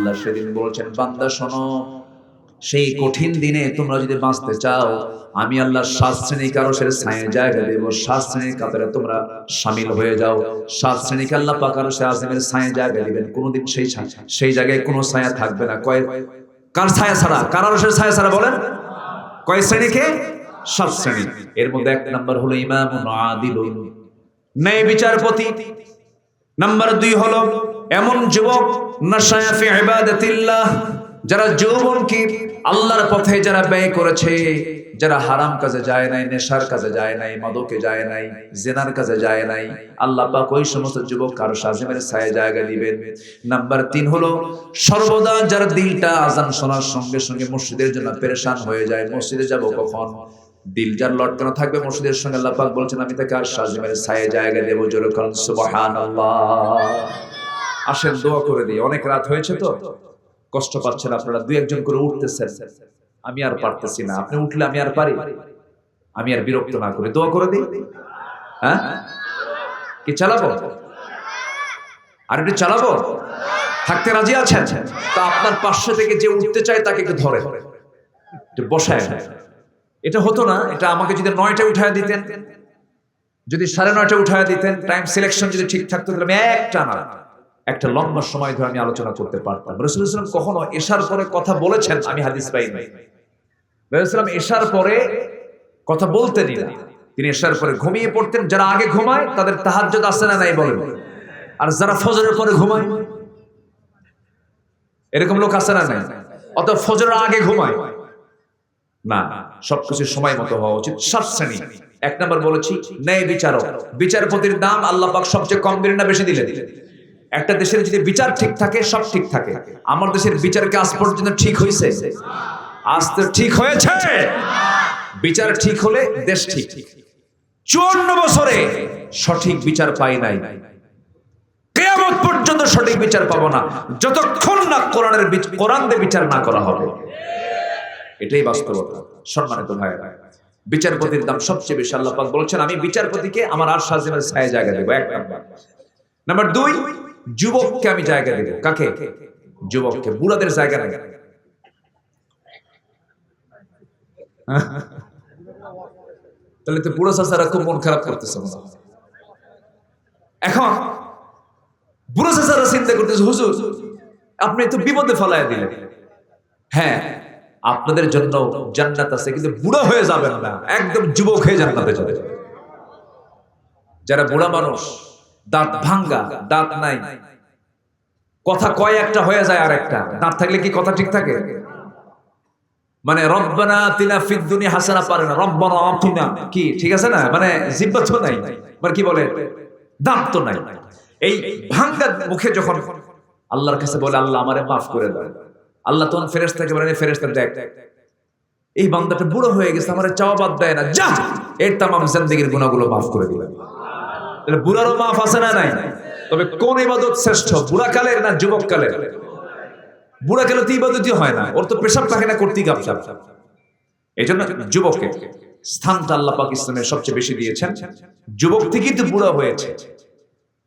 আল্লাহ সেদিন বলছেন, বান্দা, শোনো, সেই কঠিন দিনে তোমরা যদি বাঁচতে চাও, আমি আল্লাহ সাত শ্রেণি কারসের ছায়ে জায়গা দেব। সাত শ্রেণির কাতারে তোমরা সামিল হয়ে যাও। সাত শ্রেণীকে আল্লাহ পাকারসে আজমের ছায়ে জায়গা দিবেন। কোনোদিন সেই সেই জায়গায় কোনো ছায়া থাকবে না। কয়, কার ছায়া ছাড়া? কারারসের ছায়া ছাড়া বলেন? কয় শ্রেণীকে? সাত শ্রেণি। এর মধ্যে এক নম্বর হলো ইমাম আদিলুন। ন্যায় বিচারপতি নাম্বার দুই হলো, এমন যুবক যারা যৌবনকে আল্লাহর পথে যারা ব্যয় করেছে, যারা হারাম কাজে যায় নাই, নেশার কাজে যায় নাই, মাদকে যায় নাই, জেনার কাজে যায় নাই, আল্লাহ পাক ওই সমস্ত যুবক কারও সাজেমের ছায়া জায়গা দিবেন। নাম্বার তিন হলো, সর্বদা যার দিলটা আজান শোনার সঙ্গে সঙ্গে মসজিদের জন্য পেরেশান হয়ে যায়। মসজিদে যাব কখন? দিল যার লটকানো থাকবে? মসজিদের সঙ্গে আল্লাহ পাক বলছেন, আমি তাকে আর সাজমের ছায়া জায়গা দেবো সুবহানাল্লাহ। আসেন, দোয়া করে দিই। অনেক রাত হয়েছে তো। কষ্ট পাচ্ছেন আপনারা, দুই একজন করে উঠতেছেন। আমি আর পারতেছি না। আপনি উঠলে আমি আর পারি? আমি আর বিরক্ত না করে। দোয়া করে দিই। হ্যাঁ? কি চালাবো? আর একটু চালাবো? থাকতে রাজি আছেন? তা আপনার পাশে থেকে যে উঠতে চায়, তাকে একটু ধরে বসায়। এটা হতো না, এটা আমাকে যদি নয়টা উঠায় দিতেন। যদি সাড়ে নয়টা উঠায় দিতেন টাইম সিলেকশন যদি ঠিক থাকতো, তাহলে আমি একটা না, একটা লম্বা সময় ধরে আমি আলোচনা করতে পারতাম। রসুল ইসলাম কখনো এশার পরে কথা বলেছেন? আমি হাদিস পাই নাই। রসুলাম এশার পরে কথা বলতেনই না। তিনি এশার পরে ঘুমিয়ে পড়তেন। যারা আগে ঘুমায়, তাদের তাহাজ্জুদ আসে না নাই বলেন? আর যারা ফজরের পরে ঘুমায়, এরকম লোক আছে না নাই? অত ফজরের আগে ঘুমায়। না সবকিছু সময় মতো হওয়া উচিত। সাত শ্রেণি। এক নম্বর বলেছি, ন্যায় বিচারক। বিচারপতির দাম আল্লাহ পাক সবচেয়ে কম দিলেন না বেশি দিলেন একটা দেশের যদি বিচার ঠিক থাকে, সব ঠিক থাকে। আমার দেশের বিচারকে আজ পর্যন্ত ঠিক হয়েছে? আজ তো ঠিক হয়েছে। বিচার ঠিক হলে দেশ ঠিক। চুয়ান্ন বছরে সঠিক বিচার পাই নাই। কেয়ামত পর্যন্ত সঠিক বিচার পাবো না। যতক্ষণ না কোরআনের কোরআন দিয়ে বিচার না করা হবে। এটাই বাস্তবতা। সম্মানিত ভাই, বিচারপতির দাম সবচেয়ে বেশি আল্লাহ বলছেন, আমি বিচারপতিকে আমার আর সাজিমের ছায় জায়গা দেবো, এক নাম্বার। দুই, যুবককে আমি জায়গা দেবো। কাকে? যুবককে, বুড়াদের জায়গা নেই তাহলে তো বুড়ো চাচারা খুব মন খারাপ করতেছে এখন, বুড়ো চাচারা চিন্তা করতেছে, হুজুর, আপনি তো বিপদে ফলায় দিলেন। হ্যাঁ আপনাদের জন্য জান্নাত আছে, কিন্তু বুড়া হয়ে যাবেন না। একদম যুবক হয়ে জান্নাতে যাবে যারা বুড়া মানুষ, দাঁত ভাঙ্গা, দাঁত নাই। কথা কয় একটা, হয়ে যায় আর একটা দাঁত থাকলে কি কথা ঠিক থাকে? মানে রব্বানা তিনা ফিদ দুনিয়া হাসানা, পারে না। রব্বানা আতিনা। কি, ঠিক আছে না? মানে জিব্বা তো নাই। মানে কি বলে? দাঁত তো নাই। এই ভাঙ্গা মুখে যখন আল্লাহর কাছে বলে, আল্লাহ আমারে মাফ করে দাও আল্লাহ তখন ফেরেশতাকে বলে ফেরেশতা দেখ, এই বান্দাটা বুড়ো হয়ে গেছে, আমার চাওয়া বাদ দেয় না, যা, এর তামাম জিন্দেগির গুণাগুলো মাফ করে দিলাম। বুড়ারও মাফ আছে না নাই? তবে কোন ইবাদত শ্রেষ্ঠ বুড়া কালের না যুবক কালের বুড়া কালে তো ইবাদতই হয় না, ওর তো পেশাব থাকে না করতেই গাপসাপ এই জন্য যুবকে স্থানটা আল্লাহ পাক ইসলামের সবচেয়ে বেশি দিয়েছেন। যুবক থেকেই তো বুড়া হয়েছে।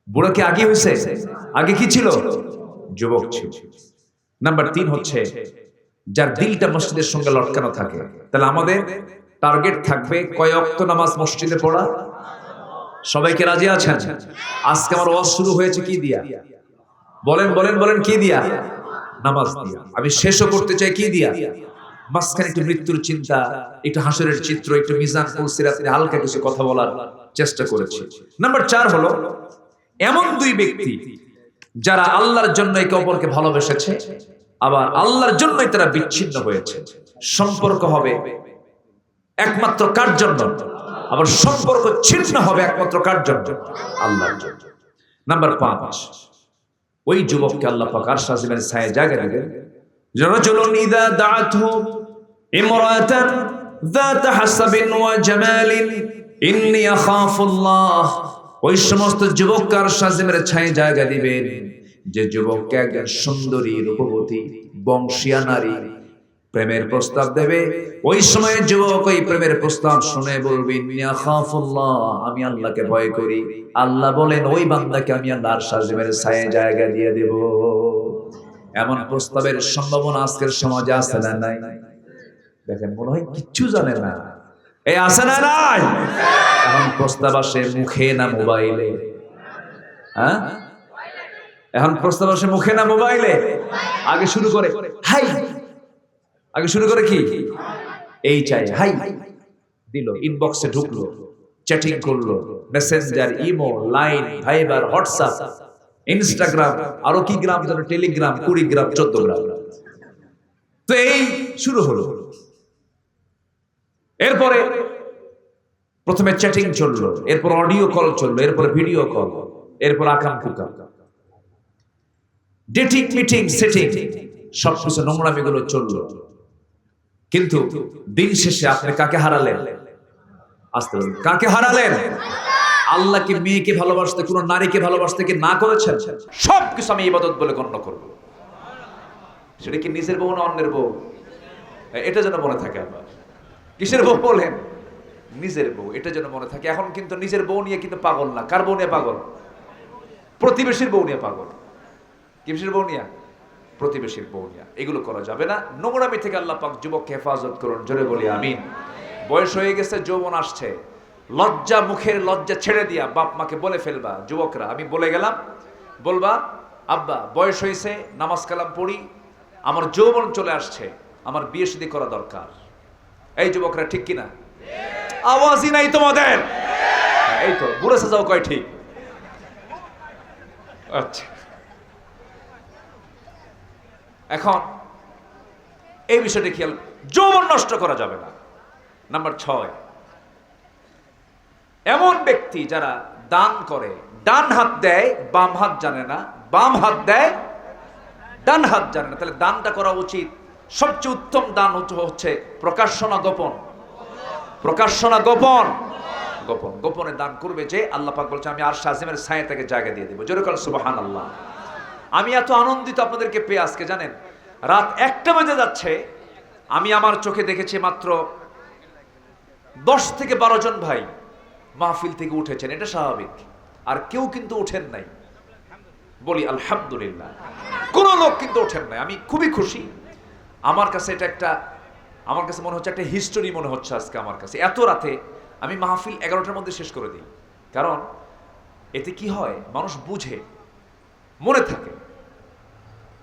বুড়া কি আগে হয়েছে? আগে কি ছিল? যুবক ছিল। নাম্বার তিন হচ্ছে, যার দিলটা মসজিদের সঙ্গে লটকানো থাকে। তাহলে আমাদের টার্গেট থাকবে কয় অক্ত নামাজ মসজিদে পড়া? সবাইকে রাজি আছেন? আজকে আমার ওয়াজ শুরু হয়েছে কি দিয়া? বলেন বলেন বলেন, কি দিয়া? নামাজ দিয়া। আমি শেষও করতে চাই কি দিয়া? মাঝখানে একটু মৃত্যুর চিন্তা, একটু হাসরের চিত্র, একটু মিজান কুলসিরাত নিয়ে হালকা কিছু কথা বলার চেষ্টা করেছি। নাম্বার চার হলো, এমন দুই ব্যক্তি যারা আল্লাহর জন্য একে অপরকে ভালোবেসেছে আবার আল্লাহর জন্যই তারা বিচ্ছিন্ন হয়েছে সম্পর্ক হবে একমাত্র কার জন্য আবার সম্পর্ক ছিন্ন হবে একমাত্র কার জন্য আল্লাহর জন্য নাম্বার পাঁচ ওই যুবককে আল্লাহ পাক আর সাজিমের ছায় জায়গা দিবেন রজুলুন ইদা দাআতহু ইমরাতান ذات حسب وجمال إني أخاف الله ওই সমস্ত যুবককে আর সাজিমের ছায় জায়গা দিবেন। যে যুবককে একজন সুন্দরী, রূপবতী, বংশীয়া নারী প্রেমের প্রস্তাব দেবে, ওই সময় যুবক ওই প্রেমের প্রস্তাব শুনে বলবি আমি আল্লাহকে ভয় করি। আল্লাহ বলেন, ওই বান্দাকে আমি আল্লাহর সাজিমের ছায়ে জায়গা দিয়ে দেব। এমন প্রস্তাবের সম্ভাবনা আজকের সমাজে আছে না নাই? দেখেন, মনে হয় কিচ্ছু জানে না। এই আছে না নাই? এখন প্রস্তাব আসে মুখে না মোবাইলে। হ্যাঁ? এখন প্রস্তাব আসে মুখে না মোবাইলে? আগে শুরু করে। হাই। আগে শুরু করে কি? এই চাই। হাই। দিল ইনবক্সে ঢুকলো চ্যাটিং করল messenger imo line viber WhatsApp Instagram আরও কি গ্রাম টেলিগ্রাম কুড়ি গ্রাম চোদ্দ গ্রাম তো এই শুরু হলো। এরপরে প্রথমে চ্যাটিং চলল, এরপর অডিও কল চলল, এরপর ভিডিও কল এরপর আকাম কুকাম। ডেটিং মিটিং সেটিং সবকিছু নোংরামিগুলো চলল। কিন্তু দিন শেষে আপনি কাকে হারালেন? আসতে কাকে হারালেন? আল্লাহকে, মেয়েকে ভালোবাসতে, কোন নারীকে ভালোবাসতে কি না করেছেন? সবকিছু আমি ইবাদত বলে গণ্য করব। সেটা কি নিজের বউ না অন্যের বউ? এটা যেন মনে থাকে আবার কিসের বউ বলেন? নিজের বউ, এটা যেন মনে থাকে। এখন কিন্তু নিজের বউ নিয়ে কিন্তু পাগল না। কার বউ নিয়ে পাগল? প্রতিবেশীর বউ নিয়ে পাগল। কিসের বউ নিয়ে? প্রতিবেশীর বউ নিয়ে। এগুলো করা যাবে না। নোংরামি থেকে আল্লাহ পাক যুবককে হেফাজত করুন। জোরে বলি, আমিন। বয়স হয়ে গেছে, যৌবন আসছে। লজ্জা, মুখের লজ্জা ছেড়ে দিয়া বাপ মাকে বলে ফেলবা, যুবকরা, আমি বলে গেলাম। বলবা, আব্বা, বয়স হয়েছে, নামাজ কালাম পড়ি, আমার যৌবন চলে আসছে, আমার বিয়ে শুধু করা দরকার। এই যুবকরা ঠিক কিনা? আওয়াজই নাই তোমাদের। এই তো, বুড়ো সাজাও কয় ঠিক। আচ্ছা। এখন এই বিষয়টি খেয়াল, যৌবন নষ্ট করা যাবে না। নাম্বার ছয়, এমন ব্যক্তি যারা দান করে, ডান হাত দেয়, বাম হাত জানে না, বাম হাত দেয়, ডান হাত জানে না। তাহলে দানটা করা উচিত সবচেয়ে উত্তম দান হচ্ছে- প্রকাশনা গোপন। প্রকাশনা গোপন। গোপন। গোপনে দান করবে যে আল্লাহ পাক বলছে, আমি আর শাজিমের ছায়া তাকে জায়গা দিয়ে দেবো। যেরকম সুবাহান আল্লাহ আমি এত আনন্দিত আপনাদেরকে পেয়ে আজকে, জানেন? রাত একটা বেজে যাচ্ছে। আমি আমার চোখে দেখেছি মাত্র দশ থেকে বারো জন ভাই মাহফিল থেকে উঠেছেন। এটা স্বাভাবিক। আর কেউ কিন্তু উঠেন নাই। বলি, আলহামদুলিল্লাহ। কোন লোক কিন্তু ওঠেন নাই। আমি খুবই খুশি। আমার কাছে এটা একটা, আমার কাছে মনে হচ্ছে একটা হিস্টোরি মনে হচ্ছে আজকে আমার কাছে। এত রাতে আমি মাহফিল এগারোটার মধ্যে শেষ করে দিই। কারণ এতে কি হয়? মানুষ বুঝে, মনে থাকে।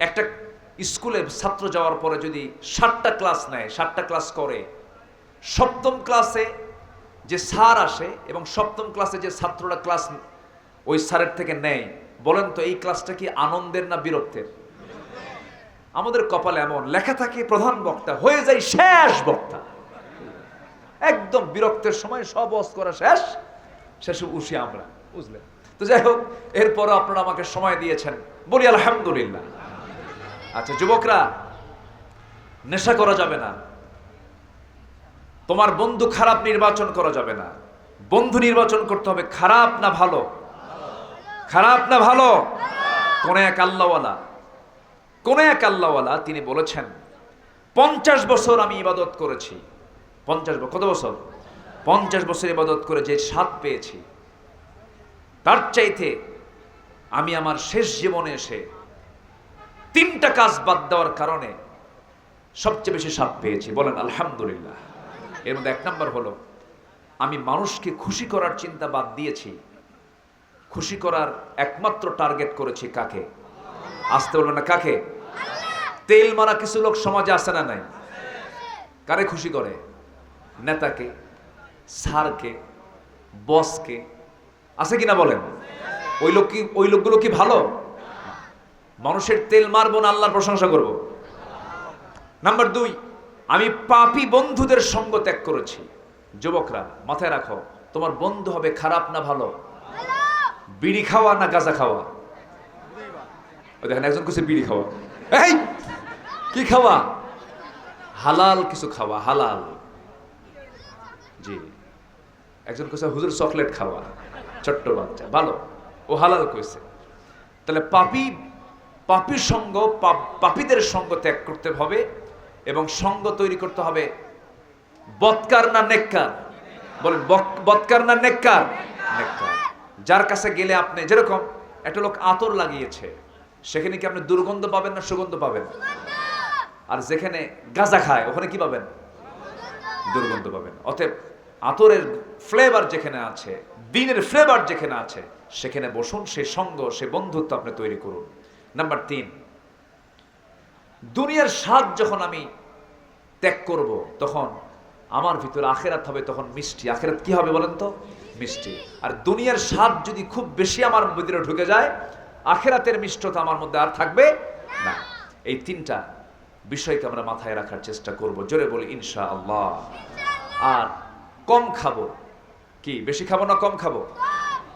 একটা স্কুলে ছাত্র যাওয়ার পরে যদি ষাটটা ক্লাস নেয় ষাটটা ক্লাস করে, সপ্তম ক্লাসে যে স্যার আসে এবং সপ্তম ক্লাসে যে ছাত্ররা ক্লাস ওই স্যারের থেকে নেয়, বলেন তো এই ক্লাসটা কি আনন্দের না বিরক্তের? আমাদের কপালে এমন লেখা থাকে, প্রধান বক্তা, হয়ে যায় শেষ বক্তা। একদম বিরক্তের সময় সব অস করা শেষ, শেষে উঠি আমরা, বুঝলেন? তো যাই হোক, এরপরও আপনারা আমাকে সময় দিয়েছেন, বলি আলহামদুলিল্লাহ। আচ্ছা যুবকরা, নেশা করা যাবে না। তোমার বন্ধু খারাপ নির্বাচন করা যাবে না। বন্ধু নির্বাচন করতে হবে, খারাপ না ভালো? খারাপ না ভালো? কোন এক আল্লাহওয়ালা। কোন এক আল্লাহওয়ালা তিনি বলেছেন, পঞ্চাশ বছর আমি ইবাদত করেছি। পঞ্চাশ কত বছর? পঞ্চাশ বছর ইবাদত করে যে স্বাদ পেয়েছি, তার চাইতে আমি আমার শেষ জীবনে এসে তিনটা কাজ বাদ দেওয়ার কারণে সবচেয়ে বেশি স্বাদ পেয়েছি। বলেন, আলহামদুলিল্লাহ। এর মধ্যে এক নম্বর হলো, আমি মানুষকে খুশি করার চিন্তা বাদ দিয়েছি। খুশি করার একমাত্র টার্গেট করেছি কাকে? আসতে বলবেন না কাকে? তেল মারা কিছু লোক সমাজে আসে না নাই? কারে খুশি করে? নেতাকে স্যারকে বসকে? আছে কিনা বলেন? ওই লোক কি ওই লোকগুলো কি ভালো? মানুষের তেল মারবো না আল্লাহর প্রশংসা করব। নাম্বার দুই আমি পাপি বন্ধুদের সঙ্গ ত্যাগ করেছি। যুবকরা মাথায় রাখো তোমার বন্ধু হবে খারাপ না ভালো? বিড়ি খাওয়া না গাঁজা খাওয়া? দেখেন, একজন কিছু বিড়ি খাওয়া। এই, কি খাওয়া? হালাল কিছু খাওয়া, হালাল। জি। একজন কইছে, হুজুর, চকলেট খাওয়া। ছোট্ট বাচ্চা, ভালো। ও হালাল কইছে। তাহলে পাপি, পাপির সঙ্গ, পাপ- পাপীদের সঙ্গ ত্যাগ করতে হবে এবং সঙ্গ তৈরি করতে হবে বৎকার না নেককার? বলেন বৎকার না নেককার? নেককার। যার কাছে গেলে আপনি, যেরকম, একটা লোক আতর লাগিয়েছে। সেখানে কি আপনি দুর্গন্ধ পাবেন না সুগন্ধ পাবেন? আর যেখানে গাঁজা খায়, ওখানে কি পাবেন? দুর্গন্ধ পাবেন। অতএব আতরের ফ্লেভার যেখানে আছে, দিনের ফ্লেভার যেখানে আছে, সেখানে বসুন, সে সঙ্গ, সে বন্ধুত্ব আপনি তৈরি করুন। নাম্বার তিন, দুনিয়ার স্বাদ যখন আমি ত্যাগ করব, তখন আমার ভিতরে আখেরাত হবে, তখন মিষ্টি। আখেরাত কি হবে বলেন তো? মিষ্টি। আর দুনিয়ার স্বাদ যদি খুব বেশি আমার ভিতরে ঢুকে যায় আখেরাতের মিষ্টতা আমার মধ্যে আর থাকবে না। এই তিনটা বিষয়কে আমরা মাথায় রাখার চেষ্টা করব। জোরে বলি ইনশা আল্লাহ আর কম খাব। কি, বেশি খাব না কম খাব?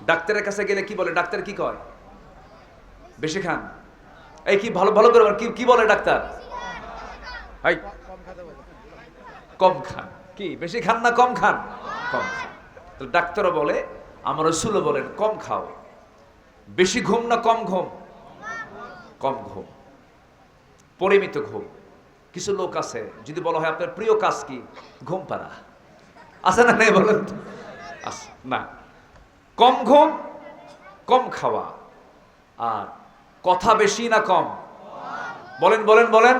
ডাক্তারের কাছে গেলে কি বলে? ডাক্তার কি কয়? বেশি খান। এই কি, ভালো ভালো করে কি কি বলে ডাক্তার? কম খান। কি, বেশি খান না কম খান? কম খান। তো ডাক্তারও বলে, আমার রসুলও বলেন, কম খাও। বেশি ঘুম না কম ঘুম? কম ঘুম। পরিমিত ঘুম। কিছু লোক আছে, যদি বলা হয় আপনার প্রিয় কাজ কি? ঘুম পাড়া। আছে না নেই বলেন না। কম ঘুম, কম খাওয়া। আর কথা বেশি না কম? বলেন বলেন বলেন।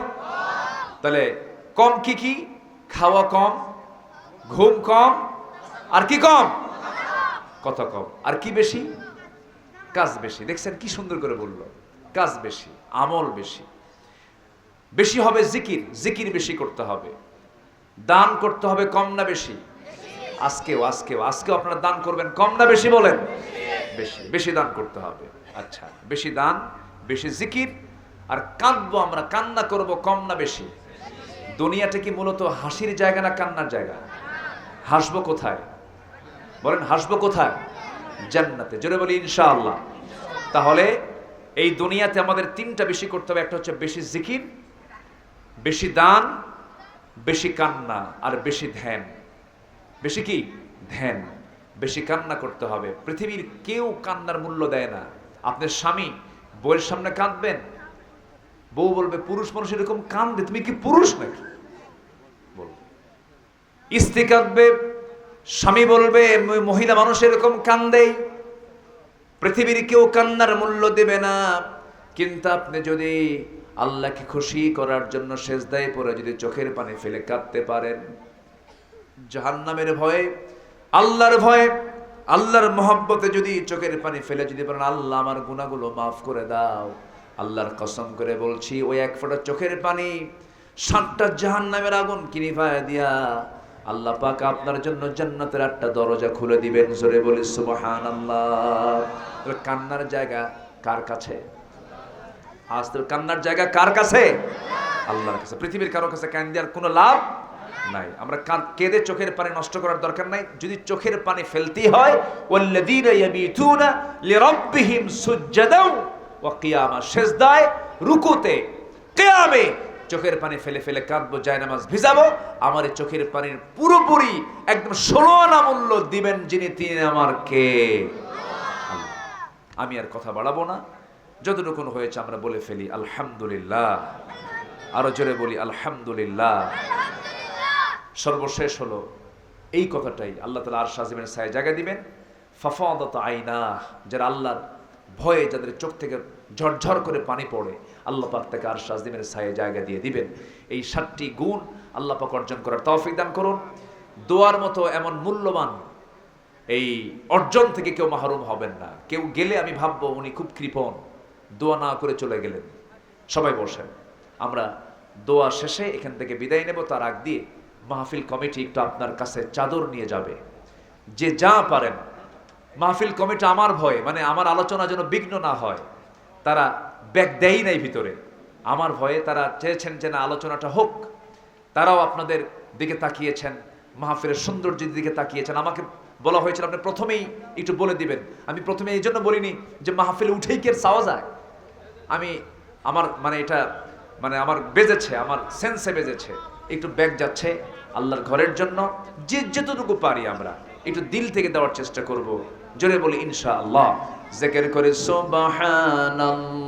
তাহলে কম কি কি? খাওয়া কম, ঘুম কম। আর কি কম? কথা কম। আর কি বেশি? কাজ বেশি। দেখছেন কি সুন্দর করে বলল? কাজ বেশি, আমল বেশি। বেশি হবে জিকির জিকির বেশি করতে হবে। দান করতে হবে কম না বেশি? আজকেও আজকেও আজকেও আপনারা দান করবেন কম না বেশি বলেন? বেশি বেশি দান করতে হবে। আচ্ছা বেশি দান, বেশি জিকির, আর কাঁদবো আমরা, কান্না করব কম না বেশি? দুনিয়াটা কি মূলত হাসির জায়গা না কান্নার জায়গা? হাসবো কোথায়? বলেন হাসবো কোথায়? জান্নাতে। জোরে বলি, ইনশাআল্লাহ। তাহলে এই দুনিয়াতে আমাদের তিনটা বেশি করতে হবে। একটা হচ্ছে বেশি জিকির, বেশি দান, বেশি কান্না আর বেশি ধ্যান। বেশি কি? ধ্যান। বেশি কান্না করতে হবে। পৃথিবীর কেউ কান্নার মূল্য দেয় না। আপনার স্বামী বউয়ের সামনে কাঁদবেন, বউ বলবে, পুরুষ মানুষ এরকম কান্দে তুমি কি পুরুষ নাকি? বলবে। স্ত্রী কাঁদবে স্বামী বলবে মহিলা মানুষ এরকম কান্দেই পৃথিবীর কেউ কান্নার মূল্য দেবে না। কিন্তু আপনি যদি আল্লাহকে খুশি করার জন্য সেজদায় পরে যদি চোখের পানি ফেলে কাঁদতে পারেন। জাহান্নামের ভয়ে, আল্লাহর ভয়ে, আল্লাহর মহব্বতে যদি চোখের পানি ফেলে যদি বলেন, আল্লাহ, আমার গুণাগুলো মাফ করে দাও। আল্লাহর কসম করে বলছি, ওই এক ফোঁটা চোখের পানি, সাতটা জাহান্নামের আগুন কিনিফায় দিয়া আল্লাহ পাক আপনার জন্য জান্নাতের একটা দরজা খুলে দিবেন, জোরে বলি সুবহান কান্নার জায়গা কার কাছে? আজ তোর কান্নার জায়গা কার কাছে? আল্লাহর কাছে। পৃথিবীর কারও কাছে কান দেওয়ার কোনো লাভ নাই। আমরা কেঁদে চোখের পানি নষ্ট করার দরকার নাই। যদি চোখের পানি ফেলতে হয়, ওয়াল্লাযীনা কিয়ামা সেজদায়, রুকুতে, কিয়ামে চোখের পানি ফেলে ফেলে কাঁদবো যায় নামাজ ভিজাবো। আমার এই চোখের পানির পুরোপুরি একদম ষোলো আনা মূল্য দিবেন যিনি তিনি আমার কে? আমি আর কথা বাড়াবো না। যতটুকু হয়েছে আমরা বলে ফেলি আলহামদুলিল্লাহ। আরও জোরে বলি আলহামদুলিল্লাহ। সর্বশেষ হলো এই কথাটাই আল্লাহ তালা আর সাজিমের সায় জায়গা দিবেন। ফাফাদত আইনা যারা আল্লাহর ভয়ে যাদের চোখ থেকে ঝরঝর করে পানি পড়ে আল্লাহ পাক তাকে আর সাজিমের সায়ে জায়গা দিয়ে দিবেন। এই সাতটি গুণ আল্লাহ পাক অর্জন করার তৌফিক দান করুন। দোয়ার মতো এমন মূল্যবান এই অর্জন থেকে কেউ মাহরুম হবেন না। কেউ গেলে আমি ভাববো উনি খুব কৃপণ। দোয়া না করে চলে গেলেন। সবাই বসেন। আমরা দোয়া শেষে এখান থেকে বিদায় নেব। তার আগ দিয়ে মাহফিল কমিটি একটু আপনার কাছে চাদর নিয়ে যাবে। যে যা পারেন। মাহফিল কমিটি আমার ভয় মানে আমার আলোচনা যেন বিঘ্ন না হয়। তারা ব্যাগ দেয়ই নাই ভিতরে। আমার ভয়ে তারা চেয়েছেন যে না, আলোচনাটা হোক। তারাও আপনাদের দিকে তাকিয়েছেন, মাহফিলের সৌন্দর্যের দিকে তাকিয়েছেন। আমাকে বলা হয়েছিল, আপনি প্রথমেই একটু বলে দিবেন। আমি প্রথমে এই জন্য বলিনি যে মাহফিলে উঠেই কি চাওয়া যায়। আমি আমার মানে এটা মানে আমার বেজেছে, আমার সেন্সে বেজেছে। একটু ব্যাগ যাচ্ছে আল্লাহর ঘরের জন্য। যে যেতটুকু পারি আমরা, একটু দিল থেকে দেওয়ার চেষ্টা করব। জোরে বলি ইনশা আল্লাহ জেকের করে সোবাহান